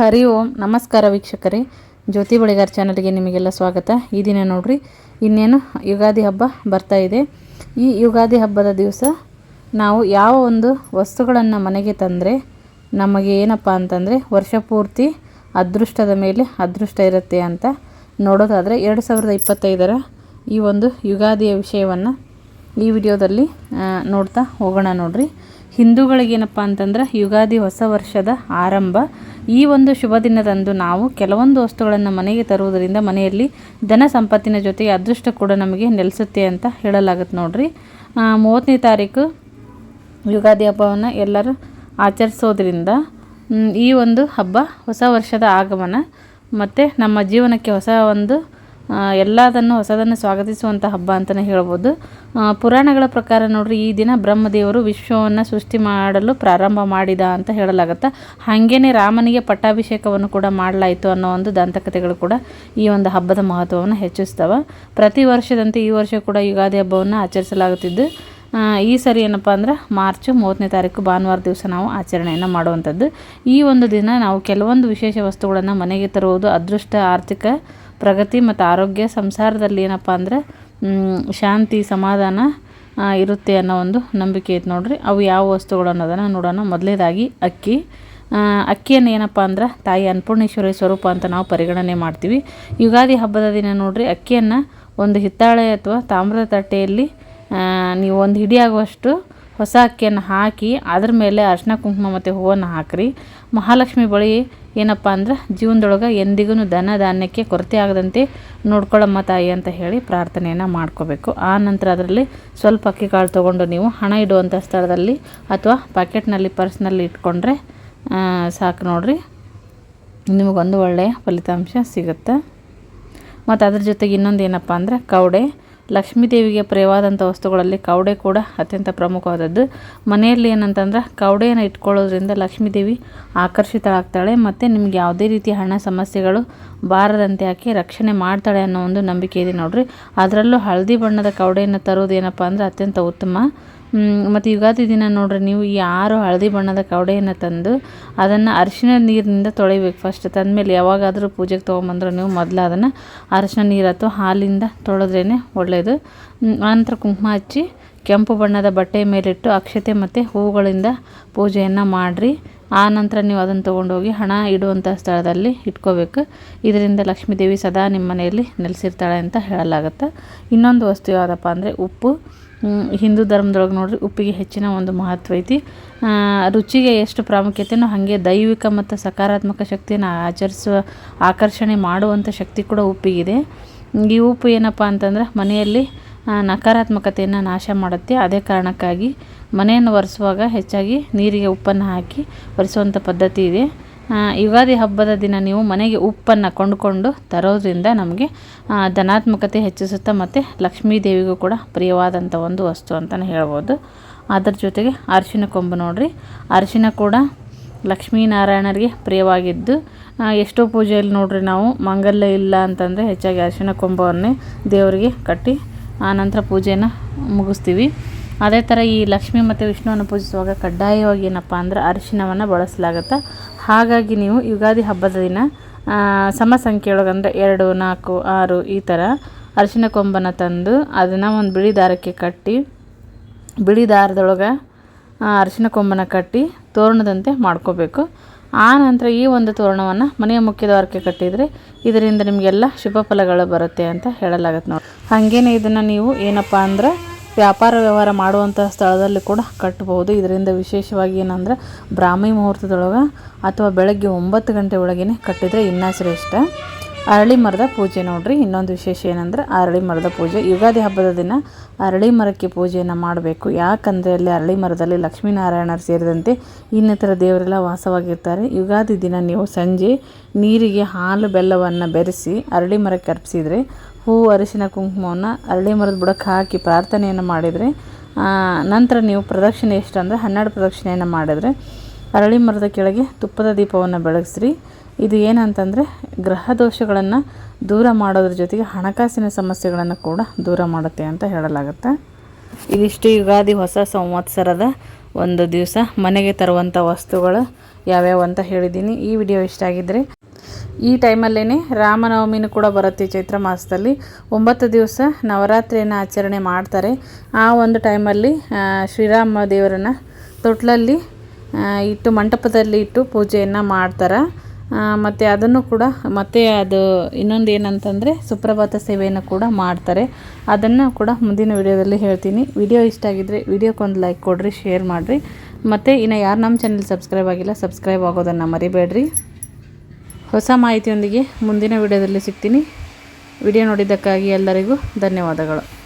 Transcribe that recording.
ಹರಿ ಓಂ. ನಮಸ್ಕಾರ ವೀಕ್ಷಕರೇ. ಜ್ಯೋತಿ ಬಳಿಗಾರ್ ಚಾನಲ್ಗೆ ನಿಮಗೆಲ್ಲ ಸ್ವಾಗತ. ಈ ದಿನ ನೋಡ್ರಿ, ಇನ್ನೇನು ಯುಗಾದಿ ಹಬ್ಬ ಬರ್ತಾ ಇದೆ. ಈ ಯುಗಾದಿ ಹಬ್ಬದ ದಿವಸ ನಾವು ಯಾವ ಒಂದು ವಸ್ತುಗಳನ್ನು ಮನೆಗೆ ತಂದರೆ ನಮಗೆ ಏನಪ್ಪ ಅಂತಂದರೆ ವರ್ಷ ಪೂರ್ತಿ ಅದೃಷ್ಟದ ಮೇಲೆ ಅದೃಷ್ಟ ಇರುತ್ತೆ ಅಂತ ನೋಡೋದಾದರೆ ಎರಡು ಸಾವಿರದ ಇಪ್ಪತ್ತೈದರ ಈ ಒಂದು ಯುಗಾದಿಯ ವಿಷಯವನ್ನು ಈ ವಿಡಿಯೋದಲ್ಲಿ ನೋಡ್ತಾ ಹೋಗೋಣ ನೋಡ್ರಿ. ಹಿಂದೂಗಳಿಗೇನಪ್ಪ ಅಂತಂದ್ರೆ ಯುಗಾದಿ ಹೊಸ ವರ್ಷದ ಆರಂಭ. ಈ ಒಂದು ಶುಭ ದಿನದಂದು ನಾವು ಕೆಲವೊಂದು ವಸ್ತುಗಳನ್ನು ಮನೆಗೆ ತರುವುದರಿಂದ ಮನೆಯಲ್ಲಿ ಧನ ಸಂಪತ್ತಿನ ಜೊತೆಗೆ ಅದೃಷ್ಟ ಕೂಡ ನಮಗೆ ನೆಲೆಸುತ್ತೆ ಅಂತ ಹೇಳಲಾಗುತ್ತೆ ನೋಡ್ರಿ. ಮೂವತ್ತನೇ ತಾರೀಕು ಯುಗಾದಿ ಹಬ್ಬವನ್ನು ಎಲ್ಲರೂ ಆಚರಿಸೋದ್ರಿಂದ ಈ ಒಂದು ಹಬ್ಬ ಹೊಸ ವರ್ಷದ ಆಗಮನ ಮತ್ತು ನಮ್ಮ ಜೀವನಕ್ಕೆ ಹೊಸ ಒಂದು ಎಲ್ಲದನ್ನು ಹೊಸದನ್ನು ಸ್ವಾಗತಿಸುವಂಥ ಹಬ್ಬ ಅಂತಲೇ ಹೇಳ್ಬೋದು. ಪುರಾಣಗಳ ಪ್ರಕಾರ ನೋಡ್ರಿ, ಈ ದಿನ ಬ್ರಹ್ಮದೇವರು ವಿಶ್ವವನ್ನು ಸೃಷ್ಟಿ ಮಾಡಲು ಪ್ರಾರಂಭ ಮಾಡಿದ ಅಂತ ಹೇಳಲಾಗುತ್ತೆ, ಹಾಗೇನೆ ರಾಮನಿಗೆ ಪಟ್ಟಾಭಿಷೇಕವನ್ನು ಕೂಡ ಮಾಡಲಾಯಿತು ಅನ್ನೋ ಒಂದು ದಂತಕಥೆಗಳು ಕೂಡ ಈ ಒಂದು ಹಬ್ಬದ ಮಹತ್ವವನ್ನು ಹೆಚ್ಚಿಸ್ತವೆ. ಪ್ರತಿ ವರ್ಷದಂತೆ ಈ ವರ್ಷ ಕೂಡ ಯುಗಾದಿ ಹಬ್ಬವನ್ನು ಆಚರಿಸಲಾಗುತ್ತಿದ್ದು. ಈ ಸರಿ ಏನಪ್ಪ ಅಂದ್ರೆ ಮಾರ್ಚ್ ಮೂವತ್ತನೇ ತಾರೀಕು ಭಾನುವಾರ ದಿವಸ ನಾವು ಆಚರಣೆಯನ್ನು ಮಾಡುವಂಥದ್ದು. ಈ ಒಂದು ದಿನ ನಾವು ಕೆಲವೊಂದು ವಿಶೇಷ ವಸ್ತುಗಳನ್ನು ಮನೆಗೆ ತರುವುದು, ಅದೃಷ್ಟ, ಆರ್ಥಿಕ ಪ್ರಗತಿ ಮತ್ತು ಆರೋಗ್ಯ ಸಂಸಾರದಲ್ಲಿ ಏನಪ್ಪ ಅಂದ್ರೆ ಶಾಂತಿ, ಸಮಾಧಾನ ಇರುತ್ತೆ ಅನ್ನೋ ಒಂದು ನಂಬಿಕೆ ಐತೆ ನೋಡ್ರಿ. ಅವು ಯಾವ ವಸ್ತುಗಳು ಅನ್ನೋದನ್ನು ನೋಡೋಣ. ಮೊದಲೇದಾಗಿ ಅಕ್ಕಿ. ಅಕ್ಕಿಯನ್ನು ಏನಪ್ಪ ಅಂದ್ರೆ, ತಾಯಿ ಅನ್ನಪೂರ್ಣೇಶ್ವರಿ ಸ್ವರೂಪ ಅಂತ ನಾವು ಪರಿಗಣನೆ ಮಾಡ್ತೀವಿ. ಯುಗಾದಿ ಹಬ್ಬದ ದಿನ ನೋಡ್ರಿ, ಅಕ್ಕಿಯನ್ನು ಒಂದು ಹಿತ್ತಾಳೆ ಅಥವಾ ತಾಮ್ರದ ತಟ್ಟೆಯಲ್ಲಿ ನೀವು ಒಂದು ಹಿಡಿ ಆಗುವಷ್ಟು ಹೊಸ ಅಕ್ಕಿಯನ್ನು ಹಾಕಿ ಅದ್ರ ಮೇಲೆ ಅರ್ಶಿನ ಕುಂಕುಮ ಮತ್ತು ಹೂವನ್ನು ಹಾಕ್ರಿ. ಮಹಾಲಕ್ಷ್ಮಿ ಬಳಿ ಏನಪ್ಪ ಅಂದ್ರೆ ಜೀವನದೊಳಗೆ ಎಂದಿಗೂ ದನ ಧಾನ್ಯಕ್ಕೆ ಕೊರತೆ ಆಗದಂತೆ ನೋಡ್ಕೊಳ್ಳಮ್ಮ ತಾಯಿ ಅಂತ ಹೇಳಿ ಪ್ರಾರ್ಥನೆಯನ್ನು ಮಾಡ್ಕೋಬೇಕು. ಆ ನಂತರ ಅದರಲ್ಲಿ ಸ್ವಲ್ಪ ಅಕ್ಕಿ ಕಾಳು ತೊಗೊಂಡು ನೀವು ಹಣ ಇಡುವಂಥ ಸ್ಥಳದಲ್ಲಿ ಅಥವಾ ಪಾಕೆಟ್ನಲ್ಲಿ ಪರ್ಸ್ನಲ್ಲಿ ಇಟ್ಕೊಂಡ್ರೆ ಸಾಕು ನೋಡಿರಿ. ನಿಮಗೊಂದು ಒಳ್ಳೆಯ ಫಲಿತಾಂಶ ಸಿಗುತ್ತೆ. ಮತ್ತು ಅದ್ರ ಜೊತೆಗೆ ಇನ್ನೊಂದು ಏನಪ್ಪ ಅಂದರೆ ಕವಡೆ ಲಕ್ಷ್ಮೀ ದೇವಿಗೆ ಪ್ರಿಯವಾದಂಥ ವಸ್ತುಗಳಲ್ಲಿ ಕವಡೆ ಕೂಡ ಅತ್ಯಂತ ಪ್ರಮುಖವಾದದ್ದು. ಮನೆಯಲ್ಲಿ ಏನಂತಂದ್ರೆ, ಕವಡೆಯನ್ನು ಇಟ್ಕೊಳ್ಳೋದ್ರಿಂದ ಲಕ್ಷ್ಮೀದೇವಿ ಆಕರ್ಷಿತಳಾಗ್ತಾಳೆ ಮತ್ತು ನಿಮ್ಗೆ ಯಾವುದೇ ರೀತಿಯ ಹಣ ಸಮಸ್ಯೆಗಳು ಬಾರದಂತೆ ಆಕೆ ರಕ್ಷಣೆ ಮಾಡ್ತಾಳೆ ಅನ್ನೋ ಒಂದು ನಂಬಿಕೆ ಇದೆ ನೋಡಿರಿ. ಅದರಲ್ಲೂ ಹಳದಿ ಬಣ್ಣದ ಕವಡೆಯನ್ನು ತರೋದು ಏನಪ್ಪ ಅಂದರೆ ಅತ್ಯಂತ ಉತ್ತಮ. ಮತ್ತು ಯುಗಾದಿ ದಿನ ನೋಡ್ರಿ, ನೀವು ಆರು ಹಳದಿ ಬಣ್ಣದ ಕವಡೆಯನ್ನು ತಂದು ಅದನ್ನು ಅರಿಶಿನ ನೀರಿನಿಂದ ತೊಳಿಬೇಕು ಫಸ್ಟ್ ತಂದಮೇಲೆ ಯಾವಾಗಾದರೂ ಪೂಜೆಗೆ ತೊಗೊಂಬಂದ್ರೆ ನೀವು ಮೊದಲು ಅದನ್ನು ಅರಿಶಿನ ನೀರು ಅಥವಾ ಹಾಲಿಂದ ತೊಳೆದ್ರೇ ಒಳ್ಳೆಯದು ಆನಂತರ ಕುಂಕುಮ ಹಚ್ಚಿ ಕೆಂಪು ಬಣ್ಣದ ಬಟ್ಟೆಯ ಮೇಲಿಟ್ಟು ಅಕ್ಷತೆ ಮತ್ತು ಹೂಗಳಿಂದ ಪೂಜೆಯನ್ನು ಮಾಡಿರಿ. ಆ ನಂತರ ನೀವು ಅದನ್ನು ತೊಗೊಂಡೋಗಿ ಹಣ ಇಡುವಂಥ ಸ್ಥಳದಲ್ಲಿ ಇಟ್ಕೋಬೇಕು. ಇದರಿಂದ ಲಕ್ಷ್ಮೀದೇವಿ ಸದಾ ನಿಮ್ಮ ಮನೆಯಲ್ಲಿ ನೆಲೆಸಿರ್ತಾಳೆ ಅಂತ ಹೇಳಲಾಗುತ್ತೆ. ಇನ್ನೊಂದು ವಸ್ತು ಯಾವುದಪ್ಪ ಅಂದರೆ ಉಪ್ಪು. ಹಿಂದೂ ಧರ್ಮದೊಳಗೆ ನೋಡ್ರಿ ಉಪ್ಪಿಗೆ ಹೆಚ್ಚಿನ ಒಂದು ಮಹತ್ವ ಐತಿ. ರುಚಿಗೆ ಎಷ್ಟು ಪ್ರಾಮುಖ್ಯತೆನೋ ಹಾಗೆ ದೈವಿಕ ಮತ್ತು ಸಕಾರಾತ್ಮಕ ಶಕ್ತಿಯನ್ನು ಆಚರಿಸುವ, ಆಕರ್ಷಣೆ ಮಾಡುವಂಥ ಶಕ್ತಿ ಕೂಡ ಉಪ್ಪಿಗಿದೆ. ಈ ಉಪ್ಪು ಏನಪ್ಪ ಅಂತಂದ್ರೆ ಮನೆಯಲ್ಲಿ ನಕಾರಾತ್ಮಕತೆಯನ್ನು ನಾಶ ಮಾಡುತ್ತೆ. ಅದೇ ಕಾರಣಕ್ಕಾಗಿ ಮನೆಯನ್ನು ಒರೆಸುವಾಗ ಹೆಚ್ಚಾಗಿ ನೀರಿಗೆ ಉಪ್ಪನ್ನು ಹಾಕಿ ಒರೆಸುವಂಥ ಪದ್ಧತಿ ಇದೆ. ಯುಗಾದಿ ಹಬ್ಬದ ದಿನ ನೀವು ಮನೆಗೆ ಉಪ್ಪನ್ನು ಕೊಂಡುಕೊಂಡು ತರೋದ್ರಿಂದ ನಮಗೆ ಧನಾತ್ಮಕತೆ ಹೆಚ್ಚಿಸುತ್ತಾ ಮತ್ತು ಲಕ್ಷ್ಮೀ ದೇವಿಗೂ ಕೂಡ ಪ್ರಿಯವಾದಂಥ ಒಂದು ವಸ್ತು ಅಂತಲೇ ಹೇಳ್ಬೋದು. ಅದರ ಜೊತೆಗೆ ಅರಿಶಿನ ಕೊಂಬು ನೋಡ್ರಿ. ಅರಿಶಿನ ಕೂಡ ಲಕ್ಷ್ಮೀನಾರಾಯಣರಿಗೆ ಪ್ರಿಯವಾಗಿದ್ದು ಎಷ್ಟೋ ಪೂಜೆಯಲ್ಲಿ ನೋಡ್ರಿ ನಾವು ಮಂಗಲ್ಯ ಇಲ್ಲ ಅಂತಂದರೆ ಹೆಚ್ಚಾಗಿ ಅರಿಶಿನ ಕೊಂಬವನ್ನೇ ದೇವರಿಗೆ ಕಟ್ಟಿ ಆನಂತರ ಪೂಜೆಯನ್ನು ಮುಗಿಸ್ತೀವಿ. ಅದೇ ಥರ ಈ ಲಕ್ಷ್ಮಿ ಮತ್ತು ವಿಷ್ಣುವನ್ನು ಪೂಜಿಸುವಾಗ ಕಡ್ಡಾಯವಾಗಿ ಏನಪ್ಪ ಅಂದ್ರೆ ಅರಿಶಿನವನ್ನು ಬಳಸಲಾಗುತ್ತೆ? ಹಾಗಾಗಿ ನೀವು ಯುಗಾದಿ ಹಬ್ಬದ ದಿನ ಸಮ ಸಂಖ್ಯೆಯೊಳಗೆ ಅಂದರೆ ಎರಡು, ನಾಲ್ಕು, ಆರು ಈ ಥರ ಅರಿಶಿನ ಕೊಂಬನ ತಂದು ಅದನ್ನು ಒಂದು ಬಿಳಿ ದಾರಕ್ಕೆ ಕಟ್ಟಿ, ಬಿಳಿ ದಾರದೊಳಗೆ ಅರಿಶಿನ ಕೊಂಬನ ಕಟ್ಟಿ ತೋರಣದಂತೆ ಮಾಡ್ಕೋಬೇಕು. ಆ ನಂತರ ಈ ಒಂದು ತೋರಣವನ್ನು ಮನೆಯ ಮುಖ್ಯ ದ್ವಾರಕ್ಕೆ ಕಟ್ಟಿದರೆ ಇದರಿಂದ ನಿಮಗೆಲ್ಲ ಶುಭ ಫಲಗಳು ಬರುತ್ತೆ ಅಂತ ಹೇಳಲಾಗತ್ತೆ ನೋಡಿ ಹಾಗೇನೆ ಇದನ್ನು ನೀವು ಏನಪ್ಪ ಅಂದ್ರೆ ವ್ಯಾಪಾರ ವ್ಯವಹಾರ ಮಾಡುವಂಥ ಸ್ಥಳದಲ್ಲಿ ಕೂಡ ಕಟ್ಟಬಹುದು. ಇದರಿಂದ ವಿಶೇಷವಾಗಿ ಏನಂದ್ರೆ ಬ್ರಾಹ್ಮಿ ಮುಹೂರ್ತದೊಳಗೆ ಅಥವಾ ಬೆಳಗ್ಗೆ ಒಂಬತ್ತು ಗಂಟೆ ಒಳಗೇನೆ ಕಟ್ಟಿದರೆ ಇನ್ನೂ ಶ್ರೇಷ್ಠ. ಅರಳಿ ಮರದ ಪೂಜೆ ನೋಡ್ರಿ. ಇನ್ನೊಂದು ವಿಶೇಷ ಏನಂದ್ರೆ ಅರಳಿ ಮರದ ಪೂಜೆ. ಯುಗಾದಿ ಹಬ್ಬದ ದಿನ ಅರಳಿ ಮರಕ್ಕೆ ಪೂಜೆಯನ್ನು ಮಾಡಬೇಕು. ಯಾಕಂದರೆ ಅಲ್ಲಿ ಅರಳಿ ಮರದಲ್ಲಿ ಲಕ್ಷ್ಮೀನಾರಾಯಣರು ಸೇರಿದಂತೆ ಇನ್ನಿತರ ದೇವರೆಲ್ಲ ವಾಸವಾಗಿರ್ತಾರೆ. ಯುಗಾದಿ ದಿನ ನೀವು ಸಂಜೆ ನೀರಿಗೆ ಹಾಲು ಬೆಲ್ಲವನ್ನು ಬೆರೆಸಿ ಅರಳಿ ಮರಕ್ಕೆ ಅರ್ಪಿಸಿದರೆ ಹೂವು ಅರಿಶಿನ, ಕುಂಕುಮವನ್ನು ಅರಳಿ ಮರದ ಬುಡಕ್ಕೆ ಹಾಕಿ ಪ್ರಾರ್ಥನೆಯನ್ನು ಮಾಡಿದರೆ ನಂತರ ನೀವು ಪ್ರದಕ್ಷಿಣೆ ಎಷ್ಟು ಅಂದರೆ ಹನ್ನೆರಡು ಪ್ರದಕ್ಷಿಣೆಯನ್ನು ಮಾಡಿದರೆ, ಅರಳಿ ಮರದ ಕೆಳಗೆ ತುಪ್ಪದ ದೀಪವನ್ನು ಬೆಳಗಿಸ್ರಿ. ಇದು ಏನಂತಂದರೆ ಗ್ರಹ ದೋಷಗಳನ್ನು ದೂರ ಮಾಡೋದ್ರ ಜೊತೆಗೆ ಹಣಕಾಸಿನ ಸಮಸ್ಯೆಗಳನ್ನು ಕೂಡ ದೂರ ಮಾಡುತ್ತೆ ಅಂತ ಹೇಳಲಾಗುತ್ತೆ. ಇದಿಷ್ಟು ಯುಗಾದಿ ಹೊಸ ಸಂವತ್ಸರದ ಒಂದು ದಿವಸ ಮನೆಗೆ ತರುವಂಥ ವಸ್ತುಗಳು ಯಾವ್ಯಾವ ಅಂತ ಹೇಳಿದ್ದೀನಿ. ಈ ವಿಡಿಯೋ ಇಷ್ಟ ಆಗಿದ್ದರೆ ಈ ಟೈಮಲ್ಲೇ ರಾಮನವಮಿನೂ ಕೂಡ ಬರುತ್ತೆ ಚೈತ್ರ ಮಾಸದಲ್ಲಿ. ಒಂಬತ್ತು ದಿವಸ ನವರಾತ್ರಿಯನ್ನು ಆಚರಣೆ ಮಾಡ್ತಾರೆ. ಆ ಒಂದು ಟೈಮಲ್ಲಿ ಶ್ರೀರಾಮ ದೇವರನ್ನ ತೊಟ್ಲಲ್ಲಿ ಇಟ್ಟು ಮಂಟಪದಲ್ಲಿ ಇಟ್ಟು ಪೂಜೆಯನ್ನು ಮಾಡ್ತಾರೆ. ಮತ್ತು ಅದನ್ನು ಕೂಡ, ಮತ್ತೆ ಅದು ಇನ್ನೊಂದು ಏನಂತಂದರೆ ಸುಪ್ರಭಾತ ಸೇವೆಯನ್ನು ಕೂಡ ಮಾಡ್ತಾರೆ. ಅದನ್ನು ಕೂಡ ಮುಂದಿನ ವಿಡಿಯೋದಲ್ಲಿ ಹೇಳ್ತೀನಿ. ವಿಡಿಯೋ ಇಷ್ಟ ಆಗಿದ್ದರೆ ವಿಡಿಯೋಕ್ಕೊಂದು ಲೈಕ್ ಕೊಡಿರಿ, ಶೇರ್ ಮಾಡಿರಿ. ಮತ್ತು ಇನ್ನು ಯಾರು ನಮ್ಮ ಚಾನಲ್ ಸಬ್ಸ್ಕ್ರೈಬ್ ಆಗಿಲ್ಲ, ಸಬ್ಸ್ಕ್ರೈಬ್ ಆಗೋದನ್ನು ಮರಿಬೇಡ್ರಿ. ಹೊಸ ಮಾಹಿತಿಯೊಂದಿಗೆ ಮುಂದಿನ ವಿಡಿಯೋದಲ್ಲಿ ಸಿಗ್ತೀನಿ. ವಿಡಿಯೋ ನೋಡಿದ್ದಕ್ಕಾಗಿ ಎಲ್ಲರಿಗೂ ಧನ್ಯವಾದಗಳು.